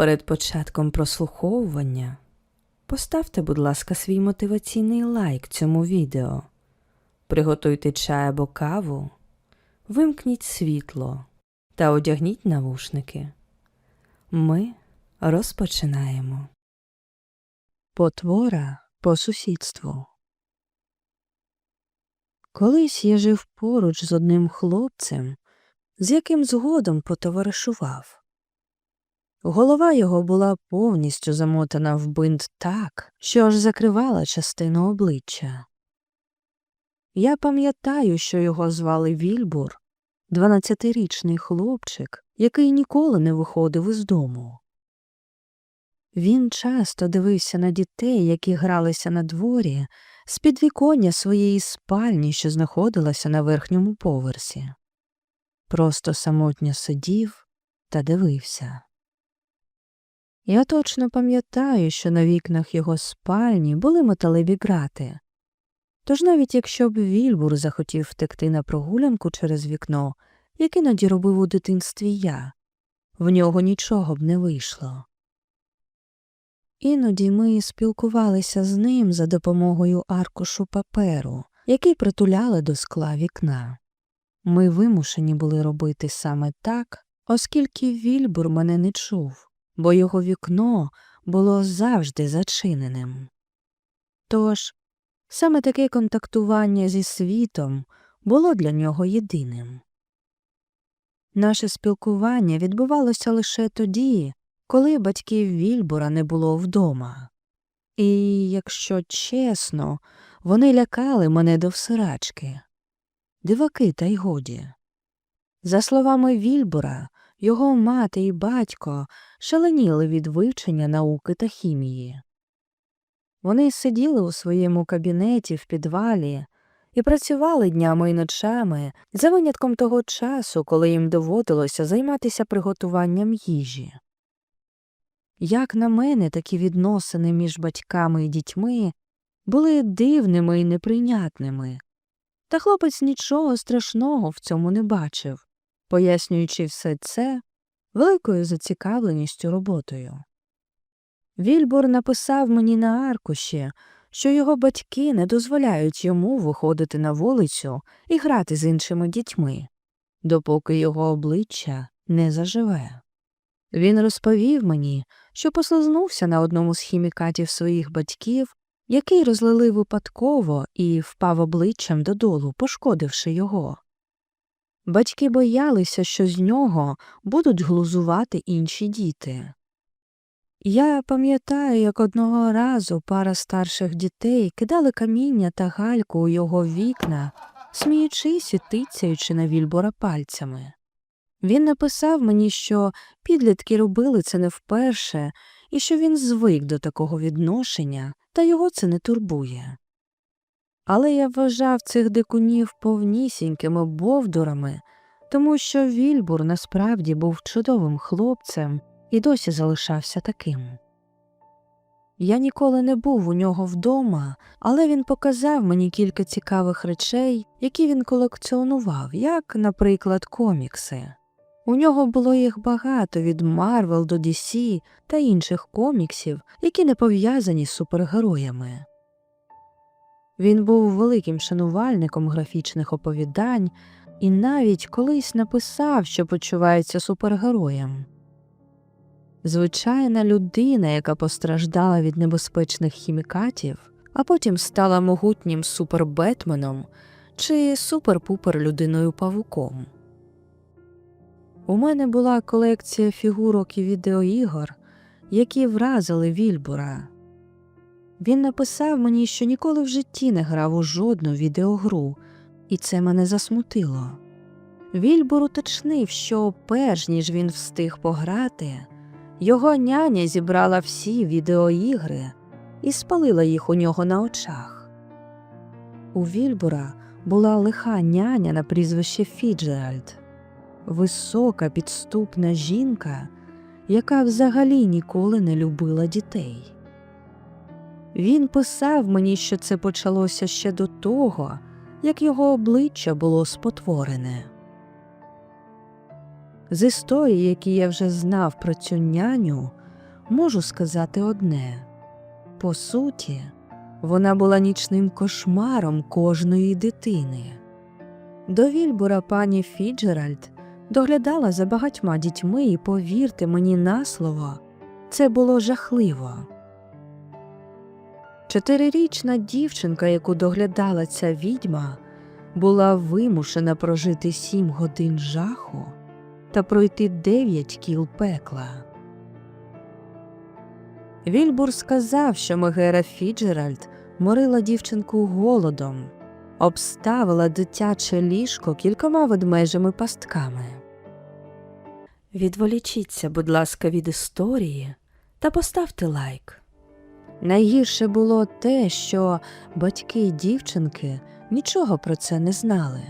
Перед початком прослуховування поставте, будь ласка, свій мотиваційний лайк цьому відео. Приготуйте чай або каву, вимкніть світло та одягніть навушники. Ми розпочинаємо. Потвора по сусідству. Колись я жив поруч з одним хлопцем, з яким згодом потоваришував. Голова його була повністю замотана в бинт так, що аж закривала частину обличчя. Я пам'ятаю, що його звали Вільбур, дванадцятирічний хлопчик, який ніколи не виходив із дому. Він часто дивився на дітей, які гралися на дворі, з підвіконня своєї спальні, що знаходилася на верхньому поверсі. Просто самотньо сидів та дивився. Я точно пам'ятаю, що на вікнах його спальні були металеві грати. Тож навіть якщо б Вільбур захотів втекти на прогулянку через вікно, як іноді робив у дитинстві я, в нього нічого б не вийшло. Іноді ми спілкувалися з ним за допомогою аркушу паперу, який притуляли до скла вікна. Ми вимушені були робити саме так, оскільки Вільбур мене не чув, бо його вікно було завжди зачиненим. Тож саме таке контактування зі світом було для нього єдиним. Наше спілкування відбувалося лише тоді, коли батьків Вільбура не було вдома. І, якщо чесно, вони лякали мене до всирачки. Диваки, та й годі. За словами Вільбура, його мати і батько шаленіли від вивчення науки та хімії. Вони сиділи у своєму кабінеті в підвалі і працювали днями і ночами за винятком того часу, коли їм доводилося займатися приготуванням їжі. Як на мене, такі відносини між батьками і дітьми були дивними і неприйнятними, та хлопець нічого страшного в цьому не бачив, пояснюючи все це великою зацікавленістю роботою. Вільбор написав мені на аркуші, що його батьки не дозволяють йому виходити на вулицю і грати з іншими дітьми, допоки його обличчя не заживе. Він розповів мені, що послизнувся на одному з хімікатів своїх батьків, який розлили випадково і впав обличчям додолу, пошкодивши його. Батьки боялися, що з нього будуть глузувати інші діти. Я пам'ятаю, як одного разу пара старших дітей кидали каміння та гальку у його вікна, сміючись і тицяючи на вільбора пальцями. Він написав мені, що підлітки робили це не вперше і що він звик до такого відношення, та його це не турбує. Але я вважав цих дикунів повнісінькими бовдурами, тому що Вільбур насправді був чудовим хлопцем і досі залишався таким. Я ніколи не був у нього вдома, але він показав мені кілька цікавих речей, які він колекціонував, як, наприклад, комікси. У нього було їх багато від Марвел до DC та інших коміксів, які не пов'язані з супергероями. Він був великим шанувальником графічних оповідань і навіть колись написав, що почувається супергероєм. Звичайна людина, яка постраждала від небезпечних хімікатів, а потім стала могутнім супербетменом чи супер-пупер людиною павуком. У мене була колекція фігурок і відеоігор, які вразили Вільбура. Він написав мені, що ніколи в житті не грав у жодну відеогру, і це мене засмутило. Вільбур уточнив, що перш ніж він встиг пограти, його няня зібрала всі відеоігри і спалила їх у нього на очах. У Вільбура була лиха няня на прізвище Фіджеральд, висока підступна жінка, яка взагалі ніколи не любила дітей. Він писав мені, що це почалося ще до того, як його обличчя було спотворене. З історії, які я вже знав про цю няню, можу сказати одне по суті, вона була нічним кошмаром кожної дитини. До Вільбура пані Фіджеральд доглядала за багатьма дітьми, і повірте мені на слово, це було жахливо. Чотирирічна дівчинка, яку доглядала ця відьма, була вимушена прожити сім годин жаху та пройти дев'ять кіл пекла. Вільбур сказав, що Мегера Фіджеральд морила дівчинку голодом, обставила дитяче ліжко кількома ведмежими пастками. Відволічіться, будь ласка, від історії та поставте лайк. Найгірше було те, що батьки дівчинки нічого про це не знали.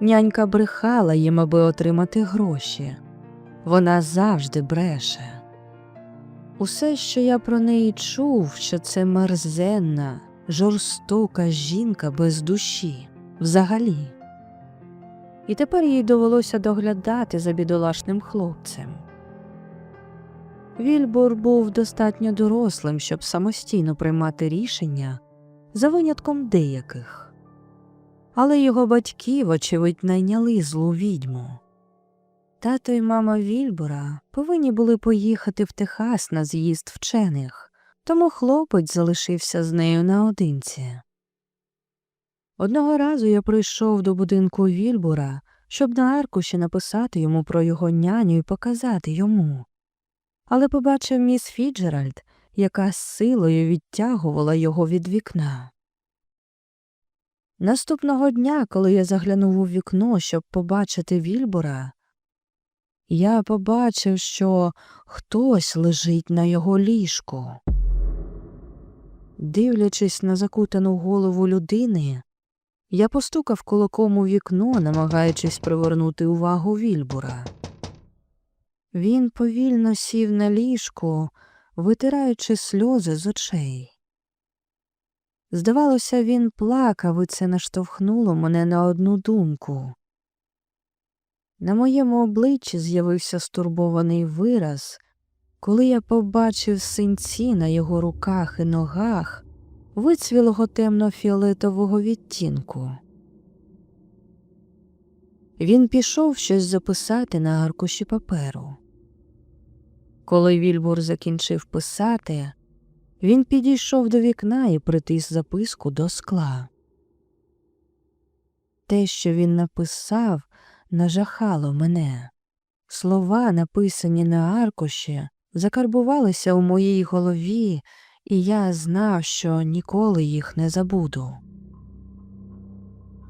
Нянька брехала їм, аби отримати гроші. Вона завжди бреше. Усе, що я про неї чув, що це мерзенна, жорстока жінка без душі взагалі. І тепер їй довелося доглядати за бідолашним хлопцем. Вільбур був достатньо дорослим, щоб самостійно приймати рішення за винятком деяких, але його батьки, вочевидь, найняли злу відьму. Тато й мама Вільбура повинні були поїхати в Техас на з'їзд вчених, тому хлопець залишився з нею наодинці. Одного разу я прийшов до будинку Вільбура, щоб на аркуші написати йому про його няню і показати йому. Але побачив міс Фіджеральд, яка силою відтягувала його від вікна. Наступного дня, коли я заглянув у вікно, щоб побачити Вільбура, я побачив, що хтось лежить на його ліжку. Дивлячись на закутану голову людини, я постукав кулаком у вікно, намагаючись привернути увагу Вільбура. Він повільно сів на ліжку, витираючи сльози з очей. Здавалося, він плакав, і це наштовхнуло мене на одну думку. На моєму обличчі з'явився стурбований вираз, коли я побачив синці на його руках і ногах вицвілого темно-фіолетового відтінку. Він пішов щось записати на аркуші паперу. Коли Вільбур закінчив писати, він підійшов до вікна і притис записку до скла. Те, що він написав, нажахало мене. Слова, написані на аркуші, закарбувалися у моїй голові, і я знав, що ніколи їх не забуду.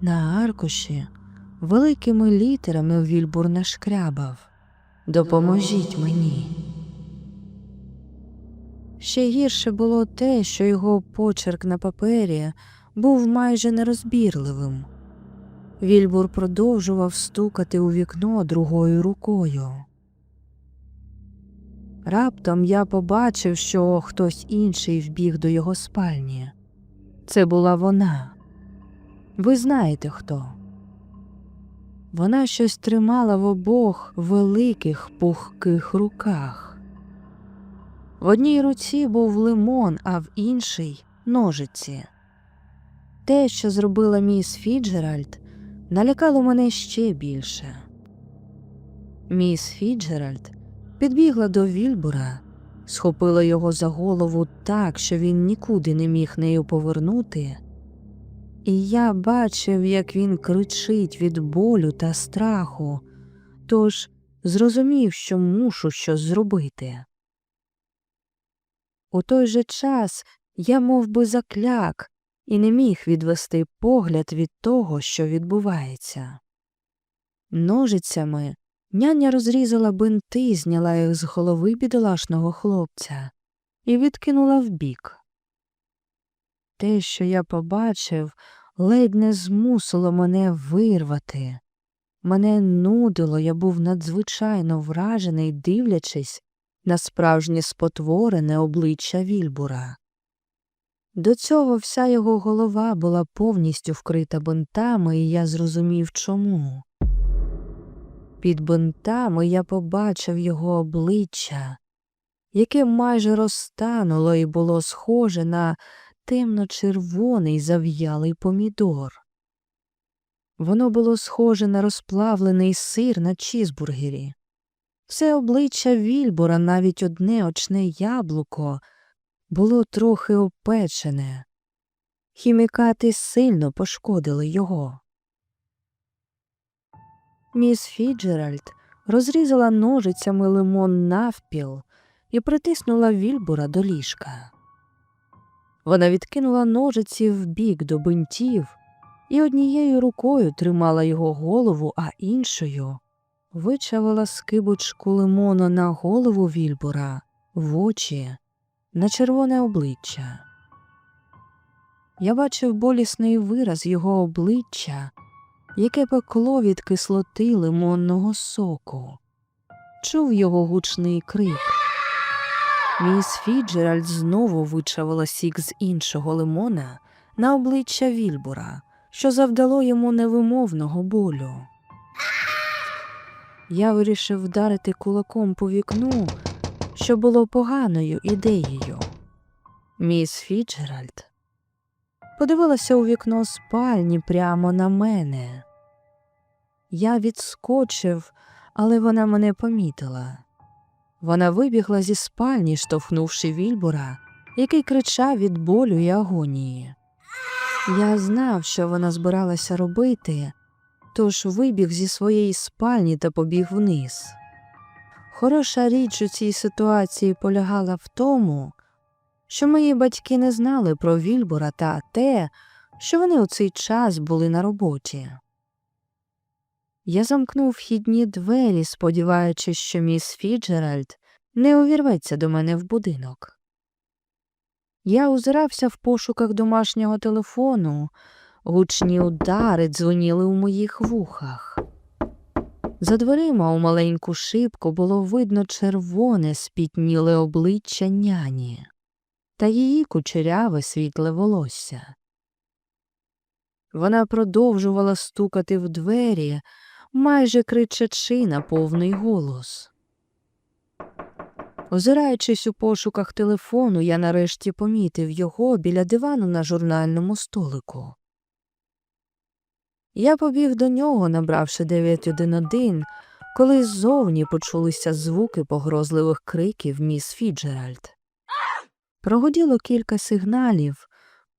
На аркуші великими літерами Вільбур нашкрябав Допоможіть мені. Ще гірше було те, що його почерк на папері був майже нерозбірливим. Вільбур продовжував стукати у вікно другою рукою. Раптом я побачив, що хтось інший вбіг до його спальні. Це була вона. Ви знаєте хто. Вона щось тримала в обох великих пухких руках. В одній руці був лимон, а в іншій ножиці. Те, що зробила міс Фіджеральд, налякало мене ще більше. Міс Фіджеральд підбігла до Вільбура, схопила його за голову так, що він нікуди не міг нею повернути, і я бачив, як він кричить від болю та страху, тож зрозумів, що мушу щось зробити. У той же час я мов би, закляк і не міг відвести погляд від того, що відбувається. Ножицями няня розрізала бинти, зняла їх з голови бідолашного хлопця і відкинула вбік. Те, що я побачив, ледь не змусило мене вирвати. Мене нудило, я був надзвичайно вражений, дивлячись на справжнє спотворене обличчя Вільбура. До цього вся його голова була повністю вкрита бинтами, і я зрозумів чому. Під бинтами я побачив його обличчя, яке майже розтануло і було схоже на темно-червоний зав'ялий помідор. Воно було схоже на розплавлений сир на чізбургері. Все обличчя Вільбора, навіть одне очне яблуко, було трохи опечене. Хімікати сильно пошкодили його. Міс Фіджеральд розрізала ножицями лимон навпіл і притиснула Вільбора до ліжка. Вона відкинула ножиці вбік до бинтів і однією рукою тримала його голову, а іншою вичавила скибочку лимону на голову Вільбора, в очі, на червоне обличчя. Я бачив болісний вираз його обличчя, яке пекло від кислоти лимонного соку. Чув його гучний крик. Міс Фіджеральд знову вичавила сік з іншого лимона на обличчя Вільбора, що завдало йому невимовного болю. Я вирішив вдарити кулаком по вікну, що було поганою ідеєю. Міс Фіджеральд подивилася у вікно спальні прямо на мене. Я відскочив, але вона мене помітила. Вона вибігла зі спальні, штовхнувши Вільбора, який кричав від болю і агонії. Я знав, що вона збиралася робити, тож вибіг зі своєї спальні та побіг вниз. Хороша річ у цій ситуації полягала в тому, що мої батьки не знали про Вільбора та те, що вони у цей час були на роботі. Я замкнув вхідні двері, сподіваючись, що міс Фіджеральд не увірветься до мене в будинок. Я озирався в пошуках домашнього телефону, гучні удари дзвоніли у моїх вухах. За дверима у маленьку шибку було видно червоне спітніле обличчя няні та її кучеряве світле волосся. Вона продовжувала стукати в двері, майже кричачи на повний голос. Озираючись у пошуках телефону, я нарешті помітив його біля дивану на журнальному столику. Я побіг до нього, набравши 911, коли ззовні почулися звуки погрозливих криків міс Фіджеральд. Прогуділо кілька сигналів,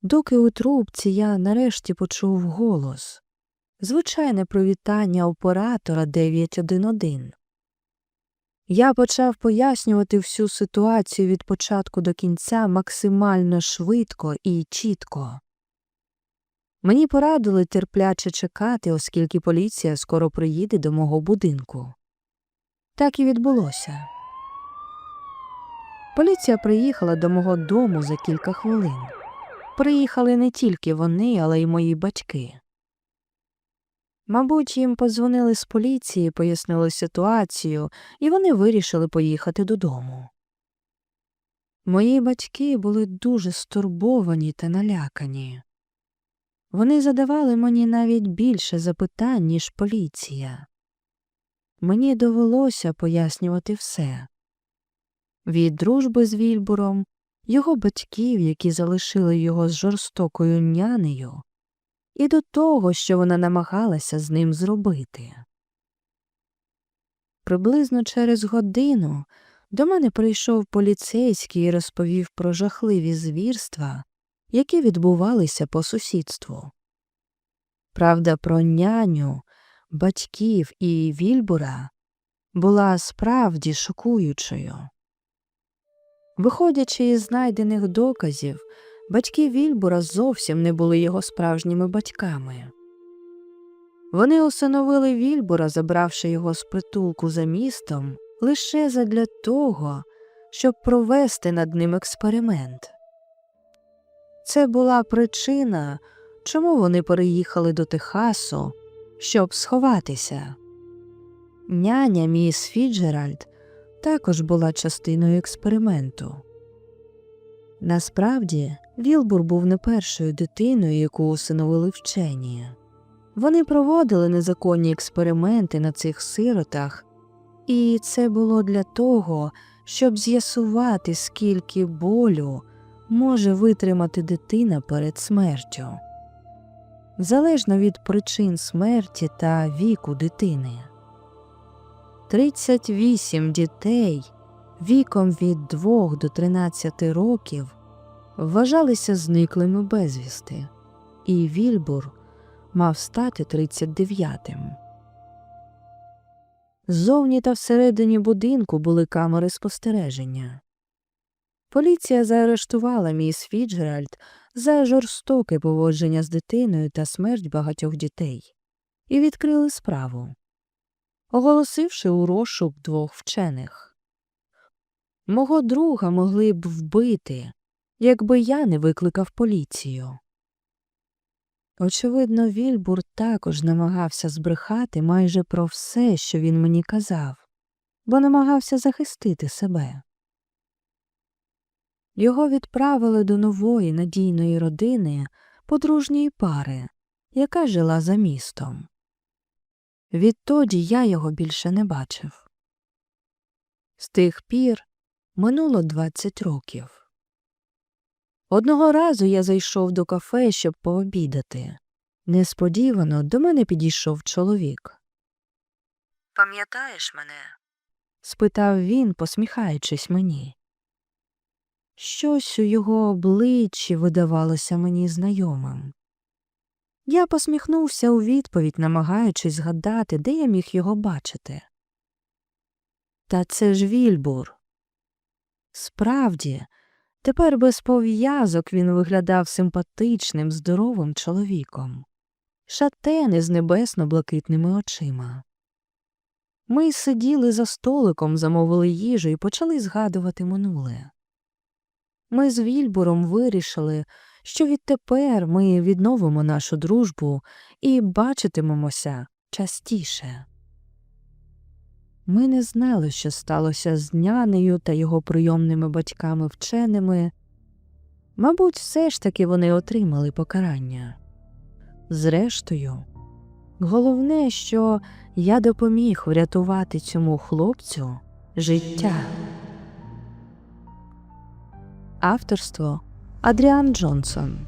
доки у трубці я нарешті почув голос звичайне привітання оператора 911. Я почав пояснювати всю ситуацію від початку до кінця максимально швидко і чітко. Мені порадили терпляче чекати, оскільки поліція скоро приїде до мого будинку. Так і відбулося. Поліція приїхала до мого дому за кілька хвилин. Приїхали не тільки вони, але й мої батьки. Мабуть, їм подзвонили з поліції, пояснили ситуацію, і вони вирішили поїхати додому. Мої батьки були дуже стурбовані та налякані. Вони задавали мені навіть більше запитань, ніж поліція. Мені довелося пояснювати все від дружби з Вільбуром, його батьків, які залишили його з жорстокою нянею, і до того, що вона намагалася з ним зробити. Приблизно через годину до мене прийшов поліцейський і розповів про жахливі звірства, які відбувалися по сусідству. Правда, про няню, батьків і Вільбура була справді шокуючою. Виходячи із знайдених доказів, батьки Вільбура зовсім не були його справжніми батьками. Вони усиновили Вільбура, забравши його з притулку за містом, лише задля того, щоб провести над ним експеримент. Це була причина, чому вони переїхали до Техасу, щоб сховатися. Няня міс Фіджеральд також була частиною експерименту. Насправді, Вілбур був не першою дитиною, яку усиновили вчені. Вони проводили незаконні експерименти на цих сиротах, і це було для того, щоб з'ясувати, скільки болю може витримати дитина перед смертю, залежно від причин смерті та віку дитини. 38 дітей віком від 2 до 13 років вважалися зниклими безвісти, і Вільбур мав стати 39-тим. Ззовні та всередині будинку були камери спостереження. Поліція заарештувала міс Фіджеральд за жорстоке поводження з дитиною та смерть багатьох дітей і відкрили справу, оголосивши у розшук двох вчених. Мого друга могли б вбити, якби я не викликав поліцію. Очевидно, Вільбур також намагався збрехати майже про все, що він мені казав, бо намагався захистити себе. Його відправили до нової надійної родини подружньої пари, яка жила за містом. Відтоді я його більше не бачив. З тих пір минуло 20 років. Одного разу я зайшов до кафе, щоб пообідати. Несподівано до мене підійшов чоловік. Пам'ятаєш мене? спитав він, посміхаючись мені. Щось у його обличчі видавалося мені знайомим. Я посміхнувся у відповідь, намагаючись згадати, де я міг його бачити. Та це ж Вільбур. Справді, тепер без пов'язок він виглядав симпатичним, здоровим чоловіком, шатени з небесно-блакитними очима. Ми сиділи за столиком, замовили їжу і почали згадувати минуле. Ми з Вільбуром вирішили, що відтепер ми відновимо нашу дружбу і бачитимемося частіше. Ми не знали, що сталося з нянею та його прийомними батьками вченими. Мабуть, все ж таки вони отримали покарання. Зрештою, головне, що я допоміг врятувати цьому хлопцю життя. Авторство Адріан Джонсон